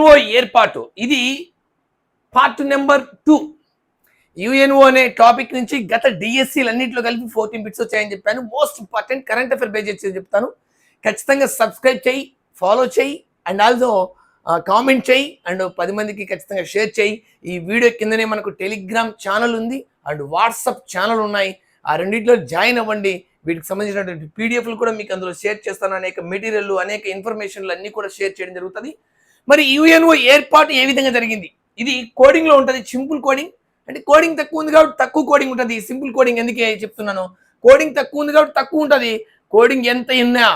UNO ఏర్పాటు. ఇది part number two. UNO అనే టాపిక్ నుంచి గత డిఎస్సీలన్నింటిలో కలిపి ఫోర్టీన్ బిట్స్ వచ్చాయని చెప్పాను. Most important current affair base చేసి చెప్తాను. ఖచ్చితంగా సబ్స్క్రైబ్ చేయి ఫాలో చేయి అండ్ ఆల్సో కామెంట్ చేయి అండ్ పది మందికి ఖచ్చితంగా షేర్ చేయి. ఈ వీడియో కిందనే మనకు టెలిగ్రామ్ ఛానల్ ఉంది అండ్ వాట్సాప్ ఛానల్ ఉన్నాయి. ఆ రెండింటిలో జాయిన్ అవ్వండి. వీటికి సంబంధించినటువంటి పీడిఎఫ్లు కూడా మీకు అందులో షేర్ చేస్తాను. అనేక మెటీరియల్ అనేక ఇన్ఫర్మేషన్లు అన్నీ కూడా షేర్ చేయడం జరుగుతుంది. మరి యుఎన్ఓ ఏర్పాటు ఏ విధంగా జరిగింది? ఇది కోడింగ్లో ఉంటుంది సింపుల్ కోడింగ్ అంటే కోడింగ్ తక్కువ ఉంది కాబట్టి తక్కువ కోడింగ్ ఉంటుంది. సింపుల్ కోడింగ్ ఎందుకే చెప్తున్నాను? కోడింగ్ తక్కువ ఉంది కాబట్టి తక్కువ ఉంటుంది. కోడింగ్ ఎంత ఉన్నా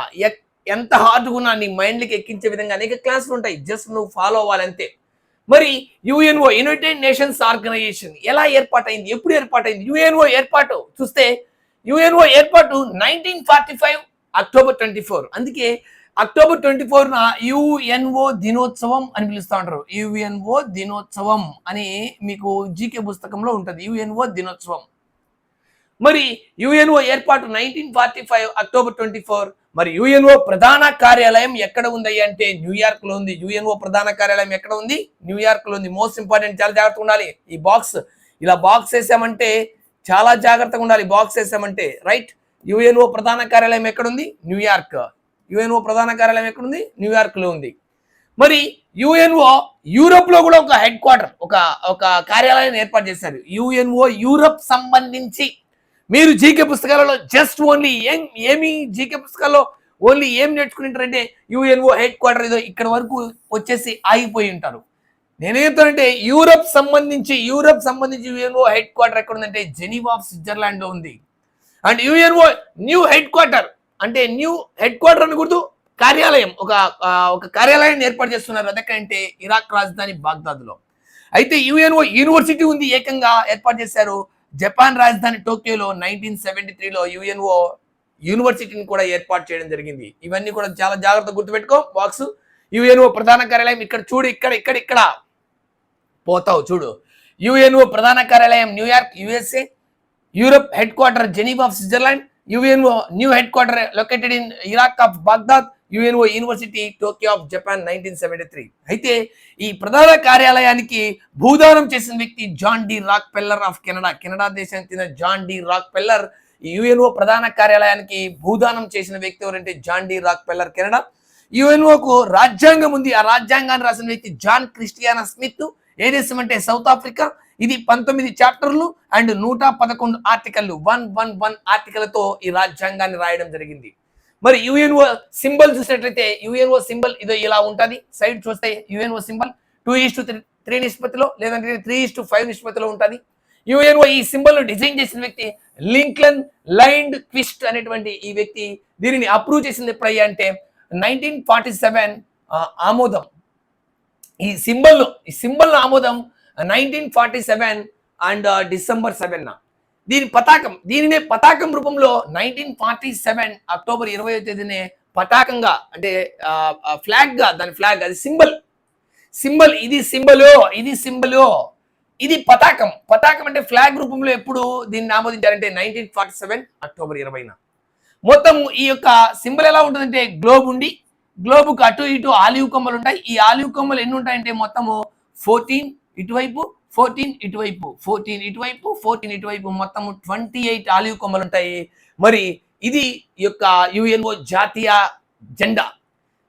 ఎంత హార్డ్గా ఉన్నా నీ మైండ్కి ఎక్కించే విధంగా అనేక క్లాసులు ఉంటాయి. జస్ట్ నువ్వు ఫాలో అవ్వాలంతే. మరి యుఎన్ఓ యునైటెడ్ నేషన్స్ ఆర్గనైజేషన్ ఎలా ఏర్పాటైంది? ఎప్పుడు ఏర్పాటైంది? యుఎన్ఓ ఏర్పాటు చూస్తే యుఎన్ఓ ఏర్పాటు nineteen forty five October twenty four అందుకే అక్టోబర్ ట్వంటీ ఫోర్న యుఎన్ఓ దినోత్సవం అని పిలుస్తూ ఉంటారు. యుఎన్ఓ దినోత్సవం అని మీకు జీకే పుస్తకంలో ఉంటుంది. యుఎన్ఓ దినోత్సవం. మరి యుఎన్ఓ ఏర్పాటు nineteen forty five October twenty four. మరి యుఎన్ఓ ప్రధాన కార్యాలయం ఎక్కడ ఉంది అంటే న్యూయార్క్లో ఉంది. యుఎన్ఓ ప్రధాన కార్యాలయం ఎక్కడ ఉంది? న్యూయార్క్లో ఉంది. మోస్ట్ ఇంపార్టెంట్ చాలా జాగ్రత్తగా ఉండాలి. ఈ బాక్స్ ఇలా బాక్స్ వేసామంటే చాలా జాగ్రత్తగా ఉండాలి. బాక్స్ వేసామంటే రైట్? యుఎన్ఓ ప్రధాన కార్యాలయం ఎక్కడ ఉంది? న్యూయార్క్. యుఎన్ఓ ప్రధాన కార్యాలయం ఎక్కడ ఉంది ఉంది. మరి యుఎన్ఓ యూరోప్లో కూడా ఒక హెడ్ క్వార్టర్ ఒక ఒక కార్యాలయాన్ని ఏర్పాటు చేశారు. యుఎన్ఓ యూరప్ సంబంధించి మీరు జీకే పుస్తకాలలో జస్ట్ ఓన్లీ ఏం ఏమి జీకే పుస్తకాల్లో ఓన్లీ ఏం నేర్చుకుంటారంటే యుఎన్ఓ హెడ్ క్వార్టర్ ఏదో ఇక్కడ వరకు వచ్చేసి ఆగిపోయి ఉంటారు. నేనేం యూరప్ సంబంధించి యూరప్ సంబంధించి యుఎన్ఓ హెడ్ క్వార్టర్ ఎక్కడ ఉందంటే జెనీవా ఆఫ్ స్విట్జర్లాండ్లో ఉంది. And UNO new headquarter అంటే న్యూ హెడ్ క్వార్టర్ అని గుర్తు కార్యాలయం. ఒక ఒక కార్యాలయాన్ని ఏర్పాటు చేస్తున్నారు అదెక్కడంటే ఇరాక్ రాజధాని బాగ్దాద్లో. అయితే యుఎన్ఓ యూనివర్సిటీ ఉంది ఏకంగా ఏర్పాటు చేశారు. జపాన్ రాజధాని టోక్యోలో నైన్టీన్ సెవెంటీ త్రీలో యుఎన్ఓ యూనివర్సిటీని కూడా ఏర్పాటు చేయడం జరిగింది. ఇవన్నీ కూడా చాలా జాగ్రత్తగా గుర్తుపెట్టుకో బాక్స్. యుఎన్ఓ ప్రధాన కార్యాలయం ఇక్కడ చూడు ఇక్కడ ఇక్కడ ఇక్కడ పోతావు చూడు. యుఎన్ఓ ప్రధాన కార్యాలయం New York USA. Europe headquarter Geneva of Switzerland. UNO new headquarter located in Iraq of Baghdad UNO university Tokyo of Japan nineteen seventy three అయితే ఈ ప్రధాన కార్యాలయానికి భూదానం చేసిన వ్యక్తి John D Rockefeller of Canada. Canada దేశానికి చెందిన John D Rockefeller UNO ప్రధాన కార్యాలయానికి భూదానం చేసిన వ్యక్తి ఎవరంటే John D Rockefeller Canada. యుఎన్ఓకు రాజ్యాంగం ఉంది. ఆ రాజ్యాంగాన్ని రాసిన వ్యక్తి జాన్ క్రిస్టియానా స్మిత్. ఏ దేశం అంటే సౌత్ ఆఫ్రికా. ఇది పంతొమ్మిది చాప్టర్లు అండ్ నూట పదకొండు ఆర్టికల్లు. వన్ వన్ వన్ ఆర్టికల్తో ఈ రాజ్యాంగాన్ని రాయడం జరిగింది. మరి యుఎన్ఓ సింబల్ చూసినట్లయితే యుఎన్ఓ సింబల్ ఇదో ఇలా ఉంటుంది. సైడ్ చూస్తే UNO symbol two is to three నిష్పత్తిలో లేదంటే త్రీ ఈస్ టు ఫైవ్ నిష్పత్తిలో ఉంటుంది. యుఎన్ఓ ఈ సింబల్ డిజైన్ చేసిన వ్యక్తి లింక్లన్ లైండ్ క్విస్ట్ అనేటువంటి ఈ వ్యక్తి దీనిని అప్రూవ్ చేసింది ఎప్పుడయ్యా అంటే నైన్టీన్ ఫార్టీ సెవెన్ ఆమోదం. ఈ సింబల్ ఈ సింబల్ ఆమోదం nineteen forty seven and uh, December seven దీని పతాకం దీనినే పతాకం రూపంలో నైన్టీన్ ఫార్టీ సెవెన్ అక్టోబర్ ఇరవై తేదీనే పతాకంగా అంటే uh, uh, ఫ్లాగ్గా దాని ఫ్లాగ్ అది సింబల్. సింబల్ ఇది సింబలు ఇది సింబలు ఇది పతాకం. పతాకం అంటే ఫ్లాగ్ రూపంలో ఎప్పుడు దీన్ని ఆమోదించారంటే నైన్టీన్ ఫార్టీ సెవెన్ అక్టోబర్ ఇరవైన మొత్తం ఈ యొక్క సింబల్ ఎలా ఉంటుందంటే గ్లోబ్ ఉండి గ్లోబుకు అటు ఇటు ఆలివ్ కొమ్మలు ఉంటాయి. ఈ ఆలివ్ కొమ్మలు ఎన్ని ఉంటాయంటే మొత్తము ఫోర్టీన్ ఇటువైపు ఫోర్టీన్ ఇటువైపు ఫోర్టీన్ ఇటువైపు ఫోర్టీన్ ఇటువైపు మొత్తము ట్వంటీ ఎయిట్ ఆలివ్ కొమ్మలు ఉంటాయి మరి ఇది యొక్క యుఎన్ఓ జాతీయ జెండా.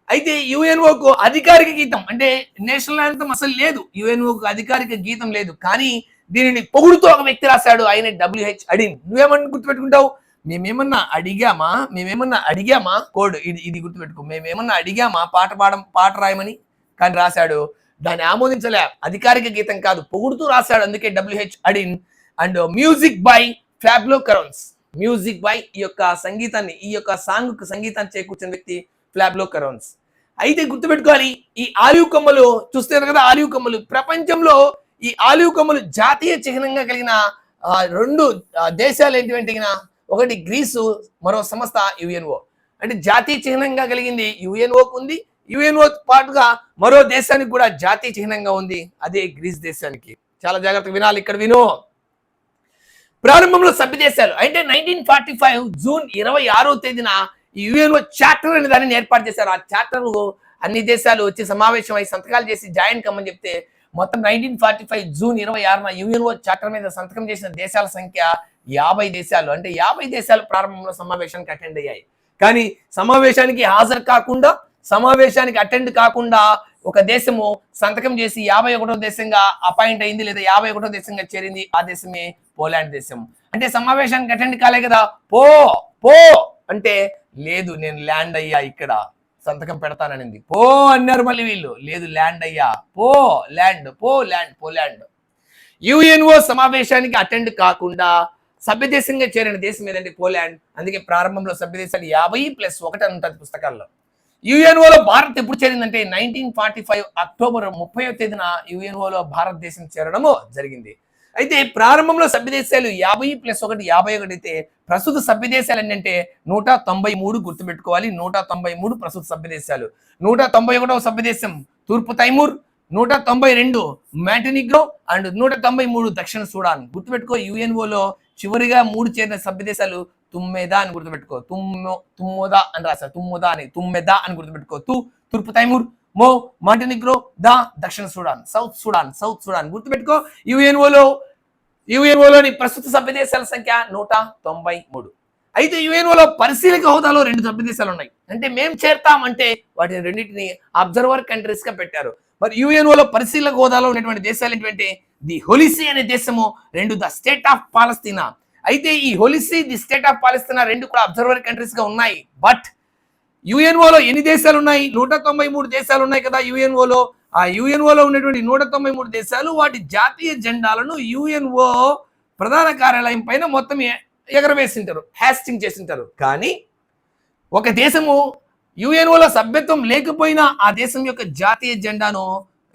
అయితే యుఎన్ఓకు అధికారిక గీతం అంటే నేషనల్ యాంథమ్ అసలు లేదు. యుఎన్ఓకు అధికారిక గీతం లేదు. కానీ దీనిని పొగుడుతూ ఒక వ్యక్తి రాశాడు. ఆయన డబ్ల్యూహెచ్ అడిన్. నువ్వేమని గుర్తుపెట్టుకుంటావు? మేమేమన్నా అడిగామా? మేమేమన్నా అడిగామా? కోడ్ ఇది ఇది గుర్తుపెట్టుకో. మేమేమన్నా అడిగామా? పాట పాడడం పాట రాయమని? కానీ రాశాడు. దాన్ని ఆమోదించలే. అధికారిక గీతం కాదు పొగుడుతూ రాశాడు. అందుకే W H Auden and music by Pablo కరోన్స్ music by ఈ యొక్క సంగీతాన్ని ఈ యొక్క సాంగ్ సంగీతాన్ని చేకూర్చిన వ్యక్తి ఫ్లాబ్లో కరోన్స్ అయితే గుర్తుపెట్టుకోవాలి ఈ ఆలివ్ కొమ్మలు చూస్తారు కదా ఆలివ్ కొమ్మలు. ప్రపంచంలో ఈ ఆలివ్ కొమ్మలు జాతీయ చిహ్నంగా కలిగిన రెండు దేశాలు ఏంటి ఒకటి గ్రీసు మరో సంస్థ యుఎన్ఓ. అంటే జాతీయ చిహ్నంగా కలిగింది యుఎన్ఓకు ఉంది యుఎన్ఓ పాటుగా మరో దేశానికి కూడా జాతీయ చిహ్నంగా ఉంది. అదే గ్రీస్ దేశానికి. చాలా జాగ్రత్తగా వినాలి ఇక్కడ విను. ప్రారంభంలో సభ్య దేశాలు. అంటే నైన్టీన్ ఫార్టీ ఫైవ్ జూన్ ఇరవై ఆరో తేదీన యుఎన్ఓ చార్టర్ అనే దానిని ఏర్పాటు చేశారు. ఆ చార్టర్ అన్ని దేశాలు వచ్చి సమావేశం అయి సంతకాలు చేసి జాయిన్ కమ్మని చెప్తే మొత్తం నైన్టీన్ ఫార్టీ ఫైవ్ జూన్ ఇరవై ఆరున యుఎన్ఓ చార్టర్ మీద సంతకం చేసిన దేశాల సంఖ్య యాభై దేశాలు. అంటే యాభై దేశాలు ప్రారంభంలో సమావేశానికి అటెండ్ అయ్యాయి. కానీ సమావేశానికి హాజరు కాకుండా సమావేశానికి అటెండ్ కాకుండా ఒక దేశము సంతకం చేసి యాభై ఒకటో దేశంగా అపాయింట్ అయింది లేదా యాభై ఒకటో దేశంగా చేరింది ఆ దేశమే పోలాండ్ దేశం. అంటే సమావేశానికి అటెండ్ కాలే కదా పో పో అంటే లేదు నేను ల్యాండ్ అయ్యా ఇక్కడ సంతకం పెడతాననింది. పో అన్నారు మళ్ళీ వీళ్ళు. లేదు ల్యాండ్ అయ్యా. Poland Poland Poland UNO సమావేశానికి అటెండ్ కాకుండా సభ్యదేశంగా చేరిన దేశం ఏదంటే పోలాండ్. అందుకే ప్రారంభంలో సభ్యదేశాలు యాభై ప్లస్ ఒకటి అని ఉంటుంది పుస్తకాల్లో. యుఎన్ఓలో భారత్ ఎప్పుడు చేరిందంటే నైన్టీన్ ఫార్టీ ఫైవ్ అక్టోబర్ ముప్పై తేదీన యుఎన్ఓలో భారతదేశం చేరడము జరిగింది. అయితే ప్రారంభంలో సభ్యదేశాలు యాభై ప్లస్ ఒకటి యాభై ఒకటి అయితే ప్రస్తుత సభ్యదేశాలు ఏంటంటే నూట తొంభై మూడు గుర్తుపెట్టుకోవాలి. నూట తొంభై మూడు ప్రస్తుత సభ్యదేశాలు. నూట తొంభై ఒకటవ సభ్యదేశం తూర్పు తైమూర్ నూట తొంభై రెండు మ్యాంటనిగ్రో అండ్ నూట తొంభై మూడు దక్షిణ సూడాన్. గుర్తుపెట్టుకో యుఎన్ఓలో చివరిగా మూడు చేరిన సభ్యదేశాలు తుమ్మెద అని గుర్తుపెట్టుకో. తుమ్మో తుమ్మోదా అని రాశారు. తుమ్మోదా అని తుమ్మెద అని గుర్తుపెట్టుకో. తు తూర్పు తైమూర్ మో మాంటనిగ్రో దా దక్షిణ Sudan South Sudan South Sudan గుర్తుపెట్టుకో. యుఎన్ఓలో యుఎన్ఓలోని ప్రస్తుత సభ్య దేశాల సంఖ్య నూట తొంభై మూడు అయితే యుఎన్ఓలో పరిశీలక హోదాలో రెండు సభ్య దేశాలు ఉన్నాయి. అంటే మేం చేరతామంటే వాటిని రెండింటిని అబ్జర్వర్ కంట్రీస్గా పెట్టారు. మరి యుఎన్ఓలో పరిశీలక హోదాలో ఉన్నటువంటి దేశాలు ఏంటంటే ది హొలిసి అనే దేశము రెండు ద స్టేట్ ఆఫ్ పాలస్తీనా. అయితే ఈ Holy See the State of Palestine రెండు కూడా అబ్జర్వర్ కంట్రీస్గా ఉన్నాయి. బట్ యుఎన్ఓలో ఎన్ని దేశాలు ఉన్నాయి? నూట తొంభై మూడు దేశాలు ఉన్నాయి కదా యుఎన్ఓలో ఆ యుఎన్ఓలో ఉన్నటువంటి నూట తొంభై మూడు దేశాలు వాటి జాతీయ జెండాలను యుఎన్ఓ ప్రధాన కార్యాలయం పైన మొత్తం ఎగరవేసింటారు హ్యాస్టింగ్ చేసింటారు. కానీ ఒక దేశము యుఎన్ఓలో సభ్యత్వం లేకపోయినా ఆ దేశం యొక్క జాతీయ జెండాను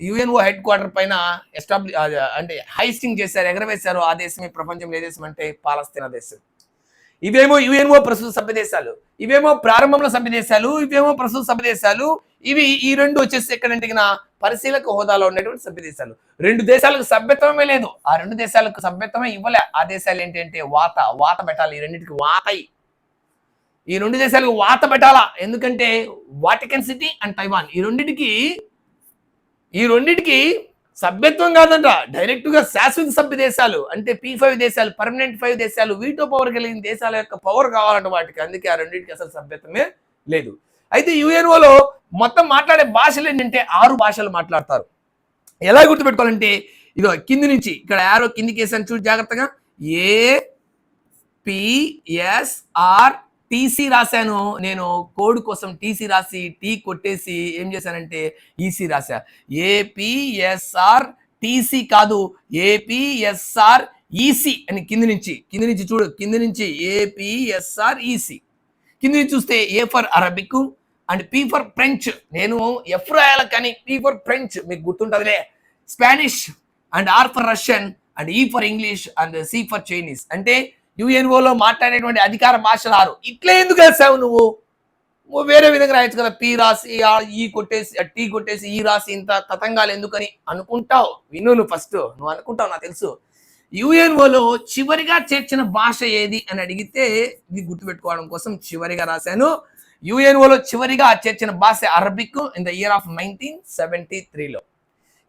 యుఎన్ఓ హెడ్ క్వార్టర్ పైన ఎస్టాబ్లి అంటే హైస్టింగ్ చేశారు ఎగరవేశారు ఆ దేశమే ప్రపంచంలో ఏ దేశం అంటే పాలస్తీనా దేశం. ఇవేమో యుఎన్ఓ ప్రస్తుత సభ్య దేశాలు ఇవేమో ప్రారంభంలో సభ్య దేశాలు ఇవేమో ప్రస్తుత సభ్య దేశాలు ఇవి ఈ రెండు వచ్చేసి ఎక్కడంటే పరిశీలక హోదాలో ఉన్నటువంటి సభ్య దేశాలు. రెండు దేశాలకు సభ్యత్వమే లేదు ఆ రెండు దేశాలకు సభ్యత్వమే ఇవ్వలే. ఆ దేశాలు ఏంటంటే వాత వాత పెట్టాలి ఈ రెండింటికి వాతయి ఈ రెండు దేశాలకు వాత పెట్టాలా ఎందుకంటే వాటికన్ సిటీ అండ్ తైవాన్. ఈ రెండింటికి ఈ రెండింటికి సభ్యత్వం కాదంట. డైరెక్ట్గా శాశ్వత సభ్య దేశాలు అంటే పీ ఫైవ్ దేశాలు పర్మనెంట్ ఫైవ్ దేశాలు వీటో పవర్ కలిగిన దేశాల యొక్క పవర్ కావాలంట వాటికి. అందుకే ఆ రెండింటికి అసలు సభ్యత్వమే లేదు. అయితే యుఎన్ఓలో మొత్తం మాట్లాడే భాషలు ఏంటంటే ఆరు భాషలు మాట్లాడతారు. ఎలా గుర్తుపెట్టుకోవాలంటే ఇదో కింది నుంచి ఇక్కడ యారో కిందికి వేసాను చూడు జాగ్రత్తగా. ఏ పిఎస్ఆర్ టీసీ రాశాను. నేను కోడ్ కోసం టీసీ రాసి టీ కొట్టేసి ఏం చేశానంటే ఈసీ రాశా. ఏపీఎస్ఆర్ టీసీ కాదు ఏపీఎస్ఆర్ ఈసీ అని కింది నుంచి కింది నుంచి చూడు కింది నుంచి ఏపీఎస్ఆర్ ఈసీ. కింది నుంచి చూస్తే A for Arabic and P for French. నేను ఎఫ్ రాయాలి కానీ పీ ఫర్ ఫ్రెంచ్ మీకు గుర్తుంటుందిలే. Spanish and R for Russian and E for English and C for Chinese. అంటే యుఎన్ఓలో మాట్లాడేటువంటి అధికార భాషలు ఆరు. ఇట్లే ఎందుకు వేసావు నువ్వు? నువ్వు వేరే విధంగా రాయొచ్చు కదా. పి రాసి ఆ ఈ కొట్టేసి ఆ టీ కొట్టేసి ఈ రాసి ఇంత తతంగాలు ఎందుకని అనుకుంటావు? విను నువ్వు ఫస్ట్ నువ్వు అనుకుంటావు నాకు తెలుసు. యుఎన్ఓలో చివరిగా చేర్చిన భాష ఏది అని అడిగితే ఇది గుర్తుపెట్టుకోవడం కోసం చివరిగా రాశాను. యుఎన్ఓలో చివరిగా చేర్చిన భాష Arabic in the year of nineteen seventy త్రీలో.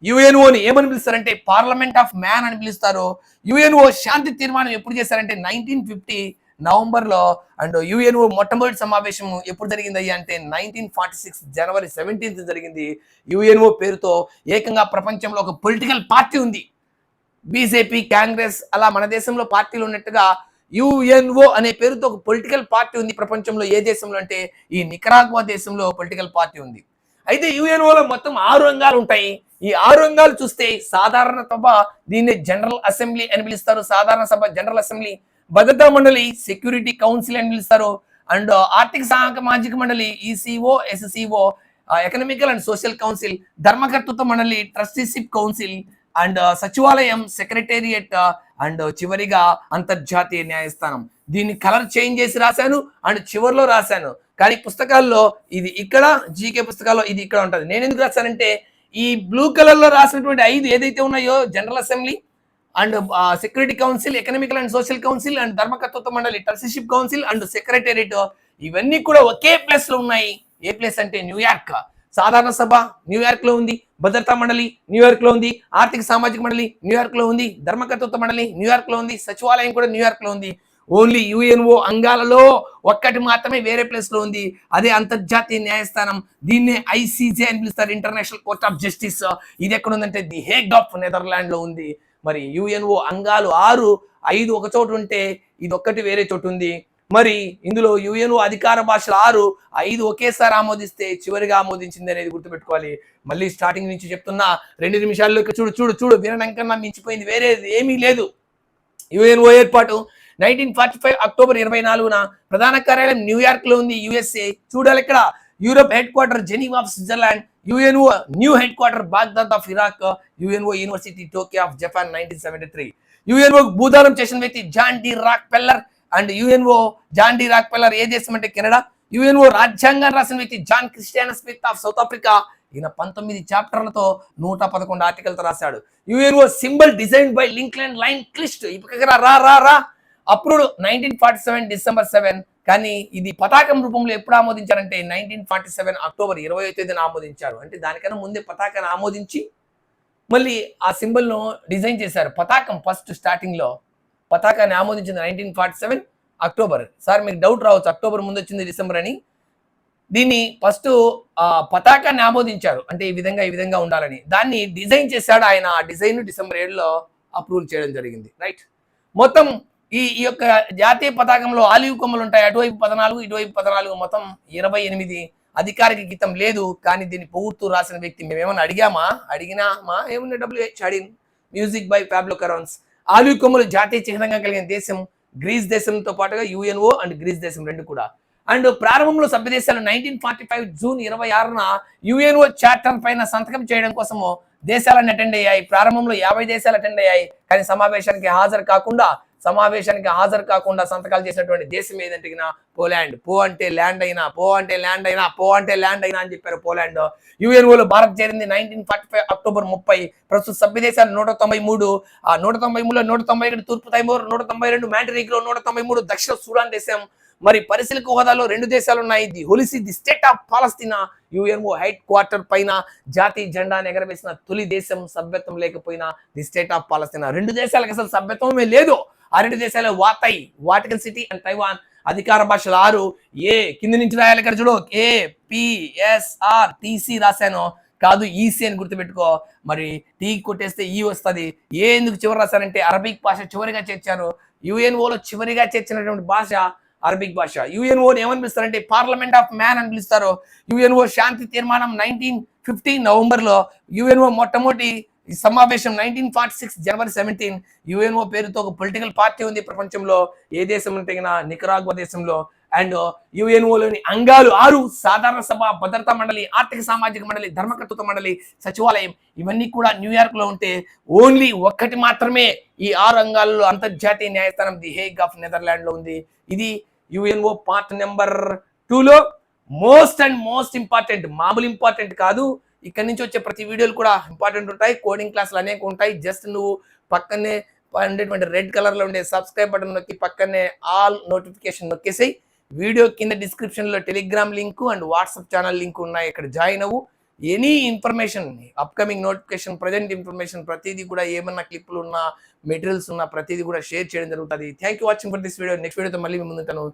యుఎన్ఓని ఏమని పిలుస్తారంటే పార్లమెంట్ ఆఫ్ మ్యాన్ అని పిలుస్తారు యుఎన్ఓ శాంతి తీర్మానం ఎప్పుడు చేశారంటే నైన్టీన్ ఫిఫ్టీ నవంబర్లో అండ్ యుఎన్ఓ మొట్టమొదటి సమావేశం ఎప్పుడు జరిగింది అయ్యా అంటే నైన్టీన్ ఫార్టీ సిక్స్ జనవరి సెవెంటీన్త్ జరిగింది. యుఎన్ఓ పేరుతో ఏకంగా ప్రపంచంలో ఒక పొలిటికల్ పార్టీ ఉంది. బీజేపీ కాంగ్రెస్ అలా మన దేశంలో పార్టీలు ఉన్నట్టుగా యుఎన్ఓ అనే పేరుతో ఒక పొలిటికల్ పార్టీ ఉంది ప్రపంచంలో ఏ దేశంలో అంటే ఈ నికరాగ్వా దేశంలో పొలిటికల్ పార్టీ ఉంది. అయితే యుఎన్ఓలో మొత్తం ఆరు రంగాలు ఉంటాయి. ఈ ఆరు రంగాలు చూస్తే సాధారణ సభ దీన్ని జనరల్ అసెంబ్లీ అని పిలుస్తారు. సాధారణ సభ జనరల్ అసెంబ్లీ. భద్రతా మండలి సెక్యూరిటీ కౌన్సిల్ అని పిలుస్తారు. అండ్ ఆర్థిక సామాజిక మండలి ECOSOC economical and social council ధర్మకర్తృత్వ మండలి ట్రస్టీషిప్ కౌన్సిల్ అండ్ సచివాలయం సెక్రటేరియట్ అండ్ చివరిగా అంతర్జాతీయ న్యాయస్థానం. దీన్ని కలర్ చేంజ్ చేసి రాశాను అండ్ చివరిలో రాశాను. కానీ పుస్తకాల్లో ఇది ఇక్కడ జీకే పుస్తకాల్లో ఇది ఇక్కడ ఉంటుంది. నేను ఎందుకు రాశానంటే ఈ బ్లూ కలర్లో రాసినటువంటి ఐదు ఏదైతే ఉన్నాయో general assembly and security council economical and social council and ధర్మకర్తృత్వ మండలి ట్రస్టీషిప్ కౌన్సిల్ అండ్ సెక్రటేరియట్ ఇవన్నీ కూడా ఒకే ప్లేస్లో ఉన్నాయి. ఏ ప్లేస్ అంటే న్యూయార్క్ సాధారణ సభ న్యూయార్క్లో ఉంది భద్రతా మండలి న్యూయార్క్లో ఉంది ఆర్థిక సామాజిక మండలి న్యూయార్క్లో ఉంది ధర్మకర్తృత్వ మండలి న్యూయార్క్లో ఉంది సచివాలయం కూడా న్యూయార్క్లో ఉంది. ఓన్లీ యుఎన్ఓ అంగాలలో ఒక్కటి మాత్రమే వేరే ప్లేస్లో ఉంది. అదే అంతర్జాతీయ న్యాయస్థానం. దీన్నే ఐసీజే అని పిలుస్తారు. International court of justice. ఇది ఎక్కడ ఉందంటే ది హేగ్ ఆఫ్ నెదర్లాండ్లో ఉంది. మరి యుఎన్ఓ అంగాలు ఆరు ఐదు ఒక చోటు ఉంటే ఇది ఒక్కటి వేరే చోటు ఉంది. మరి ఇందులో యుఎన్ఓ అధికార భాషలు ఆరు ఐదు ఒకేసారి ఆమోదిస్తే చివరిగా ఆమోదించింది అనేది గుర్తుపెట్టుకోవాలి. మళ్ళీ స్టార్టింగ్ నుంచి చెప్తున్నా రెండు నిమిషాల్లో చూడు చూడు చూడు వినడం కన్నా మించిపోయింది వేరేది ఏమీ లేదు. యుఎన్ఓ ఏర్పాటు నైన్టీన్ ఫార్టీ ఫైవ్ అక్టోబర్ ఇరవై నాలుగున ప్రధాన కార్యాలయం న్యూయార్క్లో ఉంది. యుఎస్ఏ. చూడాలి ఇక్కడ. Europe headquarter Geneva of Switzerland UNO new headquarter Baghdad of Iraq UNO university Tokyo of Japan nineteen seventy three. UNO భూదానం చేసిన వ్యక్తి John D Rockefeller and UNO John D Rockefeller ఏ దేశం అంటే కెనడా? యుఎన్ఓ రాజ్యాంగాన్ని రాసిన వ్యక్తి John Christiana Smith of South Africa. ఈయన పంతొమ్మిది చాప్టర్లతో నూట పదకొండు ఆర్టికల్తో రాశాడు. యుఎన్ఓ సింబల్ డిజైన్ బై లింక్లైన్ లైన్ క్లిస్ట్. ఇప్పుడు రా రా రా. Approved nineteen forty seven December seven కానీ ఇది పతాకం రూపంలో ఎప్పుడు ఆమోదించారంటే నైన్టీన్ ఫార్టీ సెవెన్ అక్టోబర్ ఇరవై తేదీన ఆమోదించారు. అంటే దానికన్నా ముందే పతాకాన్ని ఆమోదించి మళ్ళీ ఆ సింబల్ను డిజైన్ చేశారు. పతాకం ఫస్ట్ స్టార్టింగ్లో పతాకాన్ని ఆమోదించింది nineteen forty seven October sir మీకు డౌట్ రావచ్చు. అక్టోబర్ ముందు వచ్చింది డిసెంబర్ అని. దీన్ని ఫస్ట్ పతాకాన్ని ఆమోదించారు. అంటే ఈ విధంగా ఈ విధంగా ఉండాలని. దాన్ని డిజైన్ చేశాడు ఆయన. ఆ డిజైన్ డిసెంబర్ ఏడులో అప్రూవల్ చేయడం జరిగింది. రైట్ మొత్తం ఈ ఈ యొక్క జాతీయ పతాకంలో ఆలివ్ కొమ్మలు ఉంటాయి. అటువైపు పద్నాలుగు ఇటువైపు పద్నాలుగు మొత్తం ఇరవై ఎనిమిది అధికారిక గీతం లేదు. కానీ దీన్ని పొగుడుతూ రాసిన వ్యక్తి మేమేమన్నా అడిగామా? అడిగినామా ఏముంది W H Auden music by Pablo కరోన్స్. Olive కొమ్మలు జాతీయ చిహ్నంగా కలిగిన దేశం గ్రీస్ దేశంతో పాటుగా యుఎన్ఓ అండ్ గ్రీస్ దేశం రెండు కూడా. అండ్ ప్రారంభంలో సభ్య దేశాలు నైన్టీన్ ఫార్టీ ఫైవ్ జూన్ ఇరవై ఆరున యుఎన్ఓ చార్టర్ పైన సంతకం చేయడం కోసము దేశాలను అటెండ్ అయ్యాయి. ప్రారంభంలో యాభై దేశాలు అటెండ్ అయ్యాయి. కానీ సమావేశానికి హాజరు కాకుండా సమావేశానికి హాజరు కాకుండా సంతకాలు చేసినటువంటి దేశం ఏదంటే పోలాండ్. పో అంటే ల్యాండ్ అయినా పో అంటే ల్యాండ్ అయినా పో అంటే ల్యాండ్ అయినా అని చెప్పారు పోలాండ్. యుఎన్ఓలో భారత్ చేరింది నైన్టీన్ ఫార్టీ ఫైవ్ అక్టోబర్ ముప్పై. ప్రస్తుత సభ్య దేశాలు నూట తొంభై మూడు. ఆ నూట తొంభై మూడులో నూట తొంభై ఒకటి తూర్పు తైమూర్ నూట తొంభై రెండు మ్యాంటరిక్లో నూట తొంభై మూడు దక్షిణ సూడాన్ దేశం. మరి పరిశీలక హోదాలో రెండు దేశాలు ఉన్నాయి the Holy See the State of Palestine. UNO headquarter పైన జాతీయ జెండాను ఎగరవేసిన తొలి దేశం సభ్యత్వం లేకపోయినా ది స్టేట్ ఆఫ్ పాలస్తీనా. రెండు దేశాలకు అసలు సభ్యత్వమే లేదు. ఆ రెండు దేశాలు వాతై వాటికన్ సిటీ అండ్ తైవాన్ అధికార భాషలు ఆరు. ఏ కింది నుంచి రాయాలి ఇక్కడ చూడు. ఏ పిఎస్ఆర్ టీసీ రాశాను. కాదు ఈసీ అని గుర్తుపెట్టుకో. మరి టీ కొట్టేస్తే ఈ వస్తుంది. ఏ ఎందుకు చివరి రాశారంటే అరబిక్ భాష చివరిగా చేర్చారు. యుఎన్ఓలో చివరిగా చేర్చినటువంటి భాష అరబిక్ భాష. యుఎన్ఓని ఏమని పిలుస్తారంటే పార్లమెంట్ ఆఫ్ మ్యాన్ అని పిలుస్తారు. యుఎన్ఓ శాంతి తీర్మానం నైన్టీన్ ఫిఫ్టీన్ నవంబర్లో యుఎన్ఓ మొట్టమొదటి ఈ సమావేశం nineteen forty six January seventeen UNO పేరుతో ఒక పొలిటికల్ పార్టీ ఉంది ప్రపంచంలో. ఏ దేశం అంటే నికరాగ్వా దేశంలో. అండ్ యుఎన్ఓలోని అంగాలు ఆరు సాధారణ సభ భద్రతా మండలి ఆర్థిక సామాజిక మండలి ధర్మకర్తృత్వ మండలి సచివాలయం ఇవన్నీ కూడా న్యూయార్క్లో ఉంటే ఓన్లీ ఒక్కటి మాత్రమే ఈ ఆరు అంగాలలో అంతర్జాతీయ న్యాయస్థానం ది హేగ్ ఆఫ్ నెదర్లాండ్లో ఉంది. ఇది యుఎన్ఓ పార్ట్ నెంబర్ టూలో మోస్ట్ అండ్ మోస్ట్ ఇంపార్టెంట్ మామూలు ఇంపార్టెంట్ కాదు. ఇక్కడ నుంచి వచ్చే ప్రతి వీడియోలు కూడా ఇంపార్టెంట్ ఉంటాయి. కోడింగ్ క్లాసులు అనేక ఉంటాయి. జస్ట్ నువ్వు పక్కనే ఉండేటువంటి రెడ్ కలర్లో ఉండే సబ్స్క్రైబ్ బటన్ నొక్కి పక్కనే ఆల్ నోటిఫికేషన్ నొక్కేసాయి. వీడియో కింద డిస్క్రిప్షన్లో Telegram link and WhatsApp channel link ఉన్నాయి. ఇక్కడ జాయిన్ అవ్వు. Any information upcoming notification present information ప్రతిదీ కూడా ఏమన్నా క్లిప్లు ఉన్నా మెటీరియల్స్ ఉన్నా ప్రతిదీ కూడా షేర్ చేయడం జరుగుతుంది. Thank you watching for this video next వీడియోతో మళ్ళీ మీ ముందుంటాను.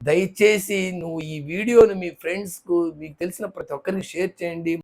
దయచేసి నువ్వు ఈ వీడియోను మీ ఫ్రెండ్స్కు మీకు తెలిసిన ప్రతి ఒక్కరికి షేర్ చేయండి.